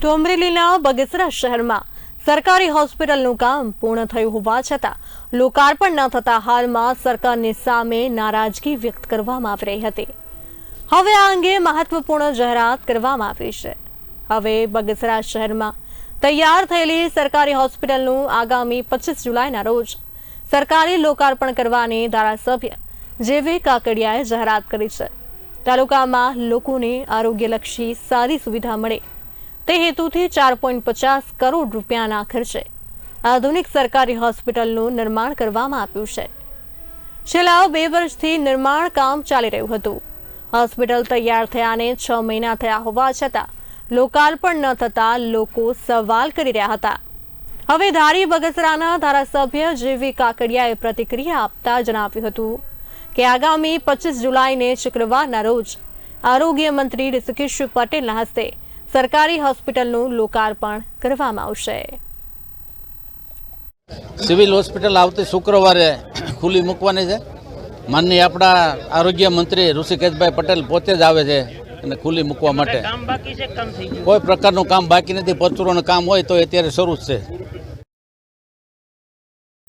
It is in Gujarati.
તો અમરેલીના બગસરા શહેરમાં સરકારી હોસ્પિટલનું કામ પૂર્ણ થયું હોવા છતાં લોકાર્પણ ન થતા હાલમાં સરકારની સામે નારાજગી વ્યક્ત કરવામાં આવી રહી હતી. હવે આ અંગે મહત્વપૂર્ણ જાહેરાત કરવામાં આવી છે. હવે બગસરા શહેરમાં તૈયાર થયેલી સરકારી હોસ્પિટલનું આગામી પચીસ જુલાઈના રોજ સરકારી લોકાર્પણ કરવાની ધારાસભ્ય જેવી કાકડિયાએ જાહેરાત કરી છે. તાલુકામાં લોકોને આરોગ્યલક્ષી સારી સુવિધા મળે તે હેતુથી ચાર પોઈન્ટ પચાસ કરોડ રૂપિયાના ખર્ચે આધુનિક સરકારી હોસ્પિટલનું નિર્માણ કરવામાં આવ્યું છે. છેલ્લા બે વર્ષથી નિર્માણ કામ ચાલી રહ્યું હતું. હોસ્પિટલ તૈયાર થયાને છ મહિના થયા હોવા છતાં લોકાર્પણ ન થતા લોકો સવાલ કરી રહ્યા હતા. હવે ધારી બગસરાના ધારાસભ્ય જેવી કાકડિયાએ પ્રતિક્રિયા આપતા જણાવ્યું હતું કે આગામી પચીસ જુલાઈને શુક્રવારના રોજ આરોગ્ય મંત્રી ઋષિકેશ પટેલના હસ્તે સરકારી હોસ્પિટલનું લોકાર્પણ કરવામાં આવશે. સિવિલ હોસ્પિટલ આવતી શુક્રવારે ખુલ્લી મૂકવાની છે. માનની આપણા આરોગ્ય મંત્રી ઋષિકેશભાઈ પટેલ પોતે જ આવે છે અને ખુલ્લી મૂકવા માટે. કામ બાકી છે કે કામ થઈ ગયું? કોઈ પ્રકારનું કામ બાકી નથી. પરચુરોનું કામ હોય તો અત્યારે શરૂ જ છે.